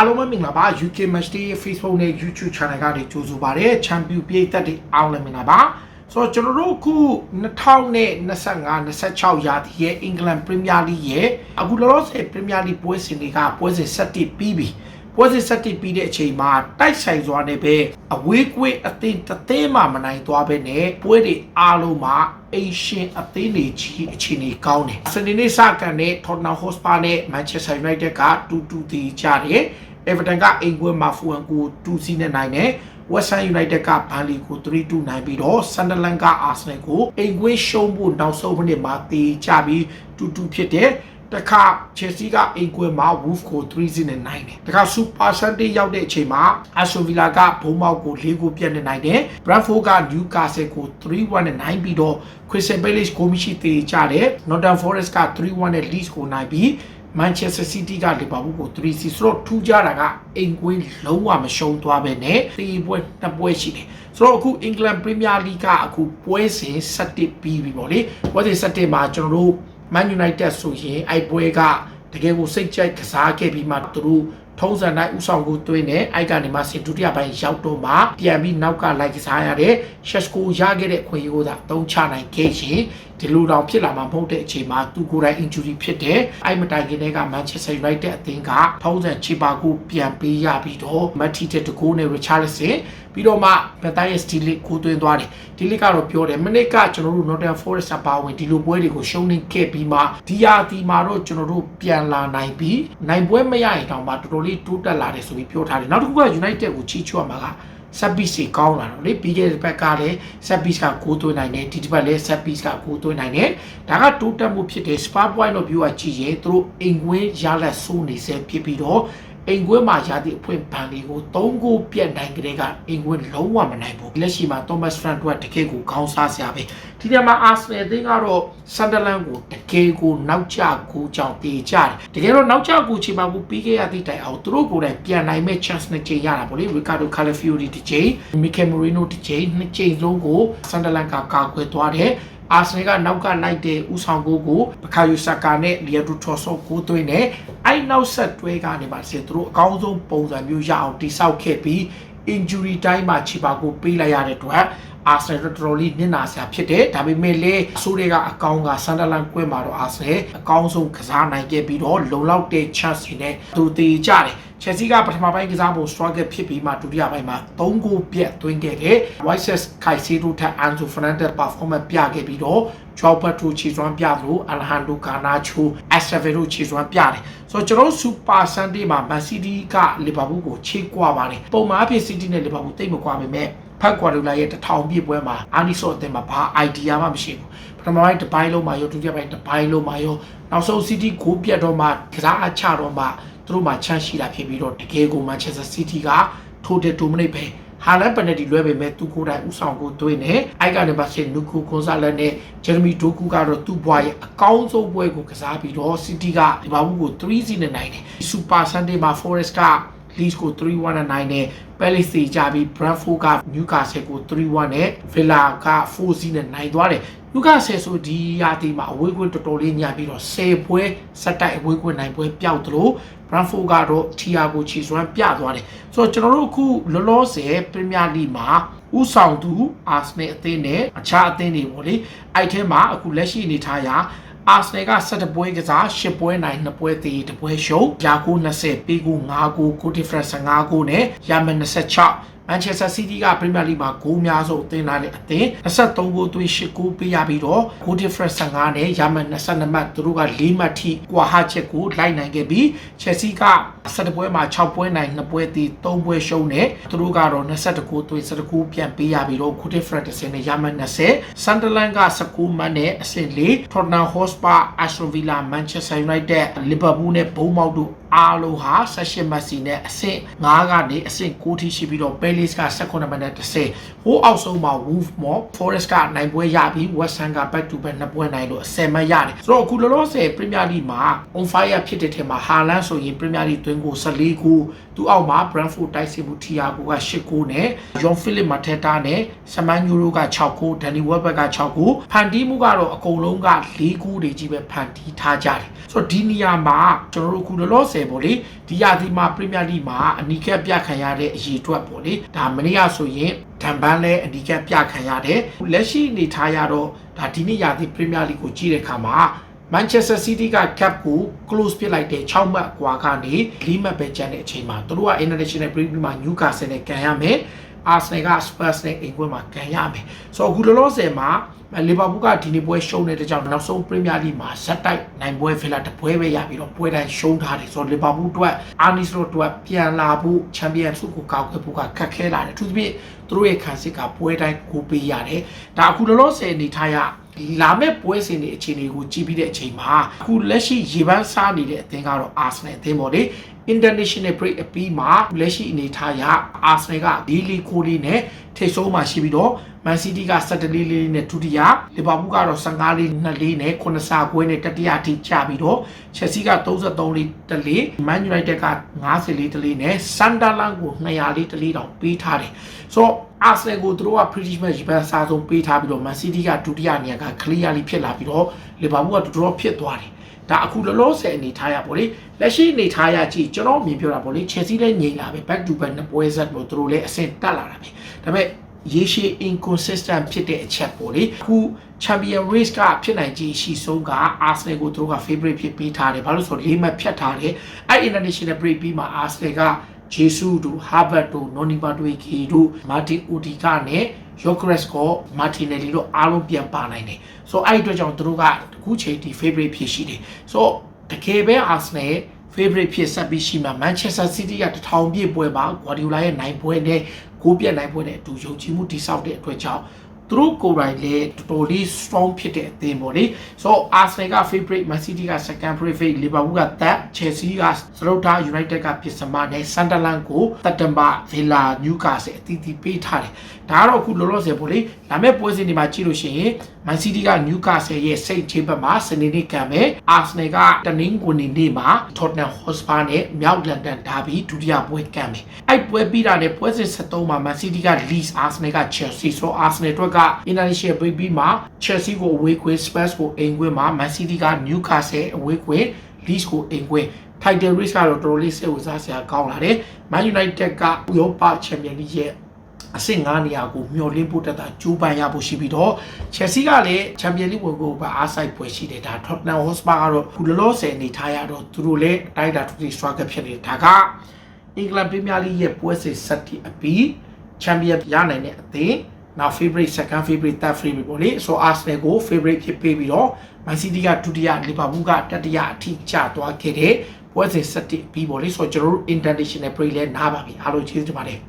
အားလုံးပဲမင်္ဂလာပါ UK Match Day ရဲ့ Facebook နဲ့ YouTube Channel ကနေကြိုဆိုပါရစေ Champion ပြည်သက်တွေအားလုံးမင်္ဂလာပါဆိုတော့ကျွန်တော်တို့အခု2025 26ရာသီရဲ့ England Premier League ရဲ့အခုလောလောဆယ် Premier League ပွဲစဉ်တွေကပွဲစဉ်7ပြီးပြီပွဲစဉ်7ပြီးတဲ့အချိန်မှာတိုက်ဆိုင်စွာနဲ့ပဲအဝေးကွေးအသင်းတစ်သင်းမှမနိုင်သွားပဲနဲ့ပွဲတွေအားလုံးမှာအိမ်ရှင်အသင်းတွေကြီးအခြေအနေကောင်းတယ်စနေနေ့စကန်တဲ့ Tottenham Hotspur နဲ့ Manchester United က2-2တည်ကြတယ် Everton ကအိမ်ကွင်းမှာ Fulham ကို2စီးနဲ့နိုင်တယ် West Ham United ကဘန်လီကို3-2နိုင်ပြီးတော့ Sunderland က Arsenal ကိုအိမ်ကွင်းရှုံးဖို့နောက်ဆုံးမိနစ်မှာတည်ကြပြီး2-2ဖြစ်တယ်တခါ Chelsea ကအိမ်ကွင်းမှာ Wolves ကို3-0နဲ့နိုင်တယ်တခါ Super Sunday ရောက်တဲ့အချိန်မှာ Aston Villa ကဘုံမောက်ကို4ကိုပြတ်နေနိုင်တယ် Brentford က Newcastle ကို3-1နဲ့နိုင်ပြီးတော့ Crystal Palace ကိုမရှိသေးကြတယ် Nottingham Forest က3-1နဲ့ Leeds ကိုနိုင်ပြီး Manchester City ကလီဗာပူးကို3-0ဆိုတော့ထူးခြားတာကအိမ်ကွင်းလုံးဝမရှုံးသွားပဲနဲ့ဒီပွဲနှစ်ပွဲရှိတယ်ဆိုတော့အခု England Premier League ကအခုပွဲစဉ်7ပြီးပြီပေါ့လေပွဲစဉ်7မှာကျွန်တော်တို့ Man United ဆိုရင်အဲ့ပွဲကတကယ်ကိုစိတ်ကြိုက်ကစားခဲ့ပြီးမှသူတို့ ထုံးစံတိုင်းဥဆောင်ကိုတွင်းတယ်အဲ့ကနေမှစင်ဒုတိယပိုင်းရောက်တော့မှပြန်ပြီးနောက်ကလိုက်ကစားရတဲ့ရှက်စကိုရခဲ့တဲ့ခွင့်ရကိုသာတုံးချနိုင်ခဲ့ရင်ဒီလိုတောင်ဖြစ်လာမှာမဟုတ်တဲ့အချိန်မှာသူကိုယ်တိုင် injury ဖြစ်တယ်အဲ့မတိုင်ခင်တည်းက Manchester United အသင်းကထုံးစံချီပါကိုပြန်ပေးရပြီးတော့မတ်တီတဲ့တကိုးနဲ့ Richarlison ပြီးတော့မှဘက်တိုင်းရဲ့ steel ကိုသွင်းသွားတယ်ဒီလစ်ကတော့ပြောတယ်မနစ်ကကျွန်တော်တို့ Nottingham Forest အပါဝင်ဒီလိုပွဲတွေကိုရှုံးနေခဲ့ပြီးမှဒီယာတီမှာတော့ကျွန်တော်တို့ပြန်လာနိုင်ပြီးနိုင်ပွဲမရရင်တောင်မှတော်တော်လေးတိုးတက်လာတယ်ဆိုပြီးပြောထားတယ်နောက်တစ်ခုက United ကိုချီးချွတ်မှာကဆက်ပီစီကောင်းလာတော့လေပြီးခဲ့တဲ့ဘက်ကလည်းဆက်ပီကဂိုးသွင်းနိုင်တယ်ဒီတစ်ပတ်လည်းဆက်ပီကဂိုးသွင်းနိုင်တယ်ဒါကတိုးတက်မှုဖြစ်တယ် Spa Point တော့ပြောရကြည့်ရင်သူတို့အိမ်ကွင်းရလက်ဆိုးနေစေဖြစ်ပြီးတော့ အိမ်ကွင်းမှာရသည့်အဖွင့်ဘန်လေးကို၃ဂိုးပြတ်နိုင်ကြတဲ့ကအိမ်ကွင်းလုံးဝမနိုင်ဘူးလက်ရှိမှာ Thomas Frank တို့ကတကယ်ကိုခေါင်းစားစရာပဲဒီနေ့မှာ Arsenal အသင်းကတော့ Sunderland ကိုတကယ်ကိုနောက်ကျကိုကြောင်တေကြတယ်တကယ်တော့နောက်ကျကိုချိန်မှာဘူးပြီးခဲ့ရသည့်တိုင်အောင်သူတို့ကိုယ်တိုင်ပြန်နိုင်မဲ့ chance နှစ်ကြိမ်ရတာပေါ့လေ Ricardo Calafiori တစ်ကြိမ် Mikel Merino တစ်ကြိမ်နှစ်ကြိမ်လုံးကို Sunderland ကကာကွယ်သွားတယ် အာဆနယ်ကနောက်ကလိုက်တဲ့ဥဆောင်ကိုကိုဘခါယူဆာကာနဲ့လီယာဒူထော်ဆော့ကိုသွင်းတယ်အဲ့နောက်ဆက်တွဲကနေမှဆင်သူတို့အကောင်းဆုံးပုံစံမျိုးရအောင်တိစောက်ခဲ့ပြီး injury time မှာချီပါကိုပေးလိုက်ရတဲ့အတွက် အာဆနယ်တော်တော်လေးနစ်နာစရာဖြစ်တယ်ဒါပေမဲ့လည်းအဆိုးတွေကအကောင်းကဆန်ဒလန်ကွင်းမှာတော့အာဆနယ်အကောင်းဆုံးကစားနိုင်ခဲ့ပြီးတော့လုံလောက်တဲ့ chance တွေနဲ့သူတည်ကြတယ်ချက်စီကပထမပိုင်းကစားဖို့ struggle ဖြစ်ပြီးမှဒုတိယပိုင်းမှာ3ဂိုးပြတ်သွင်းခဲ့တယ် White ခိုင်စီတို့ထက် Anzo Fernandez performance ပြခဲ့ပြီးတော့ Joao Pedro ခြေစွမ်းပြသလို Alejandro Garnacho Estevado ခြေစွမ်းပြတယ်ဆိုတော့ကျွန်တော်တို့ Super Sunday မှာ Man City က Liverpool ကိုခြေကွာပါတယ်ပုံမှန်အဖြစ် City နဲ့ Liverpool တိတ်မကွာပေမဲ့ ဖက်ကွာဒူလာရဲ့တထောင်ပြည့်ပွဲမှာအာနီဆော့အသင်းမှာဘာ idea မှမရှိဘူးပထမပိုင်းတစ်ပိုင်းလုံးမှာရောဒုတိယပိုင်းတစ်ပိုင်းလုံးမှာရောနောက်ဆုံး City ကိုပြတ်တော့မှကစားအချတော့မှသူတို့မှာချမ်းရှိတာဖြစ်ပြီးတော့တကယ်ကို Manchester City ကထိုးတဲ့ဒိုမနိတ်ပဲဟာလန်ပန်နယ်တီလွဲပေမဲ့သူကိုယ်တိုင်ဥဆောင်ကိုသွင်းနေအိုက်ကနေပါစင်နူကူကွန်ဆာလက်နဲ့ဂျယ်ရမီဒိုကူကတော့သူ့ဘွားရဲ့အကောင်းဆုံးပွဲကိုကစားပြီးတော့ City ကဒီဘာဘူးကို3-0နဲ့နိုင်တယ် Super Sunday မှာ Forest က Leeds ကို3-1နဲ့နိုင်တယ် Palace ကြပြီး Brentford က Newcastle ကို3-1နဲ့ Villa က4-0နဲ့နိုင်သွားတယ် Newcastle ဆိုဒီရာသီမှာအဝေးကွင်းတော်တော်လေးညပြီးတော့10ပွဲစက်တိုက်အဝေးကွင်းနိုင်ပွဲပျောက်သလို Brentford ကတော့ Thiago ချီစွမ်းပြသွားတယ်ဆိုတော့ကျွန်တော်တို့အခုလောလောဆယ် Premier League မှာဥဆောင်သူ Arsenal အသင်းနဲ့အခြားအသင်းတွေပေါ့လေအဲ့ထဲမှာအခုလက်ရှိအနေထားရာ အာဆနယ်က7ပွဲကစား10ပွဲနိုင်2ပွဲသေး1ပွဲရှုံးယာကို20ပေးကို5ကိုကိုဒီဖရက်15ကိုနဲ့ယာမန်26 မန်ချက်စတာစီးတီးကပရီးမီယာလိမှာဂိုးများဆုံးအသင်းလာတဲ့အသင်း23ဂိုးသွင်း8ဂိုးပေးရပြီးတော့ဂိုးဒီဖရက်15နဲ့ယာမန်22မှတ်သူတို့က4မှတ်ထိကွာဟချက်ကိုလိုက်နိုင်ခဲ့ပြီးချက်စီက17ပွဲမှာ6ပွဲနိုင်2ပွဲသေး3ပွဲရှုံးနဲ့သူတို့ကတော့22ဂိုးသွင်း19ဂိုးပြန်ပေးရပြီးတော့ဂိုးဒီဖရက်10နဲ့ယာမန်20ဆန်ဒလန်က19မှတ်နဲ့အဆင့်4ထော်တနမ်ဟော့စပါအက်စတိုဗီလာမန်ချက်စတာယူနိုက်တက်လီဗာပူးနဲ့ဘုံမောက်တို့အားလုံးဟာ18မှတ်စီနဲ့အဆင့်5ကနေအဆင့်9ထိရှိပြီးတော့ Palace က18မှတ်နဲ့10ဟိုးအောက်ဆုံးမှာ Wolf Mob Forest ကနိုင်ပွဲရပြီး West Ham က back to back နှစ်ပွဲနိုင်လို့10မှတ်ရတယ်ဆိုတော့အခုလောလောဆယ် Premier League မှာ on fire ဖြစ်တဲ့ထဲမှာ Haaland ဆိုရင် Premier League သွင်းကို14ခုသူသူ့အောက်မှာ Brentford တိုက်စစ်မှု Thiago က8ဂိုးနဲ့ John Philip Mateta နဲ့ Semanyuro က6ဂိုး Danny Welbeck က6ဂိုးဖန်တီးမှုကတော့အကုန်လုံးက4ဂိုးတွေကြီးပဲဖန်တီးထားကြတယ်ဆိုတော့ဒီနေရာမှာကျွန်တော်တို့ခုလောလောဆယ်ပေါ့လေဒီရာသီမှာ Premier League မှာအနီးကပ်ပြခံရတဲ့အရေးအတွက်ပေါ့လေဒါမနေ့ကဆိုရင်ဒံပန်းလဲအဓိကပြခံရတယ်လက်ရှိအနေထားရတော့ဒါဒီနေ့ရာသီပရီးမီးယားလိကိုကြည့်တဲ့အခါမှာ Manchester City က cap ကို close ဖြစ်လိုက်တဲ့6မှတ်ကွာကနေ၄မှတ်ပဲကျန်တဲ့အချိန်မှာသူတို့က International Premier မှာ Newcastle နဲ့ကန်ရမယ်။ Arsenal က Spurs နဲ့အိမ်ခွဲမှာကန်ရမယ်ဆိုတော့အခုလောလောဆယ်မှာလီဗာပူးကဒီနေ့ပွဲရှုံးနေတဲ့ကြောင့်နောက်ဆုံး Premier League မှာဇက်တိုက်နိုင်ပွဲဖီလာတပွဲပဲရပြီးတော့ပွဲတိုင်းရှုံးထားတယ်ဆိုတော့လီဗာပူးအတွက်အာနီစလိုအတွက်ပြန်လာဖို့ချန်ပီယံဆုကိုကောက်ခဲ့ဖို့ကခက်ခဲလာတယ်သူသဖြင့်သူတို့ရဲ့ခံစစ်ကပွဲတိုင်းကိုပေးရတယ်ဒါအခုလောလောဆယ်အနေထားရလာမဲ့ပွဲစဉ်တွေအခြေအနေကိုကြည့်ပြီးတဲ့အချိန်မှာအခုလက်ရှိရေပန်းစားနေတဲ့အသင်းကတော့ Arsenal အသင်းပေါ့လေ International Break အပြီးမှာလက်ရှိအနေထားရ Arsenal ကဒီလီကိုလီနဲ့ထိပ်ဆုံးမှာရှိပြီးတော့ Man City က17လေးလေးနဲ့ဒုတိယ Liverpool ကတော့15လေး2လေးနဲ့9စာခွဲနဲ့တတိယအထိကျပြီးတော့ Chelsea က33လေးတလေး Man United က50လေးတလေးနဲ့ Sunderland ကို200လေးတလေးတောင်ပေးထားတယ်ဆိုတော့ Arsenal ကိုသူတို့က British match ပဲအစားဆုံးပေးထားပြီးတော့ Man City ကဒုတိယနေရာက clearly ဖြစ်လာပြီးတော့ Liverpool ကတော်တော်ဖြစ်သွားတယ် ဒါအခုလောလောဆယ်အနေထားရပေါ့လေလက်ရှိအနေထားရကြည့်ကျွန်တော်မြင်ပြောတာပေါ့လေ Chelsea လည်းငြိမ်လာပဲ back to back နှစ်ပွဲဆက်လို့သူတို့လည်းအဆင့်တက်လာတာပဲဒါပေမဲ့ရေရှည် inconsistent ဖြစ်တဲ့အချက်ပေါ့လေအခု champion race ကဖြစ်နိုင်ခြေရှိဆုံးက Arsenal ကိုသူတို့က favorite ဖြစ်ပေးထားတယ်ဘာလို့ဆိုတော့လေးမှတ်ဖြတ်ထားတယ်အဲ့ international break ပြီးမှာ Arsenal ကဂျေဆုတို့ဟာဘတ်တို့နော်နီပါတွေဂီတို့မာတင်အိုဒီကာနဲ့ ယောဂရက်ကိုမာတီနယ်လီတို့အားလုံးပြန်ပါနိုင်တယ်ဆိုတော့အဲ့ဒီအတွက်ကြောင့်သူတို့ကအခုချိန်ဒီ favorite ဖြစ်ရှိတယ်ဆိုတော့တကယ်ပဲ Arsenal favorite ဖြစ်ဆက်ပြီးရှိမှာ Manchester City ကတထောင်ပြည့်ပွဲမှာ Guardiola ရဲ့နိုင်ပွဲနဲ့ကိုပြတ်နိုင်ပွဲနဲ့အတူယုံကြည်မှုတည်ဆောက်တဲ့အတွက်ကြောင့် သူတို့ကိုယ်တိုင်လည်းတော်တော်လေး strong ဖြစ်တဲ့အသင်းပေါ့လေဆိုတော့ Arsenal က favorite Man City က second favorite Liverpool က third Chelsea က Srota United ကပစ္စမနဲ့ Sunderland ကိုတတမ်ဘာ Villa Newcastle အသီးသီးပေးထားတယ်ဒါကတော့အခုလောလောဆယ်ပေါ့လေလာမယ့်ပွဲစဉ်တွေမှာကြည့်လို့ရှိရင် Man City က Newcastle ရဲ့စိတ်ချင်းဘက်မှာစနေနေ့ကံမယ် Arsenal ကတနင်္ဂနွေနေ့မှာ Tottenham Hotspur နဲ့မြောက်လန်ဒန်ဒါဘီဒုတိယပွဲကံမယ်အဲ့ပွဲပြီးတာနဲ့ပွဲစဉ်73မှာ Man City က Leeds Arsenal က Chelsea ဆို Arsenal အတွက်က International Break ပြီးမှာ Chelsea ကိုအဝေးခွင့် Spurs ကိုအိမ်ခွင့်မှာ Man City က Newcastle အဝေးခွင့် Leeds ကိုအိမ်ခွင့် Title Race ကတော့တော်တော်လေးစိတ်ဝင်စားစရာကောင်းလာတယ် Man United က Europa Champions League ရဲ့အဆင့်9နေရာကိုမျှော်လင့်ဖို့တက်တာကြိုးပမ်းရဖို့ရှိပြီးတော့ Chelsea ကလည်း Champions League ဝင်ဖို့ပဲအားစိုက်ပွဲရှိတယ်ဒါ Tottenham Hotspur ကတော့ခုလောလောဆယ်အနေထားရတော့သူတို့လည်းအတိုင်းအတာတစ်ခု struggle ဖြစ်နေဒါကအင်္ဂလန် Premier League ရဲ့ပွဲစဉ်ဆက်တီအပြီး Champion ရနိုင်တဲ့အသင်း နောက် favorite second favorite third favorite ပေါ့လေဆို Arsenal ကို favorite ဖြစ်ပေးပြီးတော့ Man City ကဒုတိယ Liverpool ကတတိယအထိကျသွားခဲ့တဲ့ပွဲစဉ်ဆက်တီပြီးပေါ့လေဆိုတော့ကျွန်တော်တို့ international break လဲနားပါပြီအားလုံးကျေးဇူးတင်ပါတယ်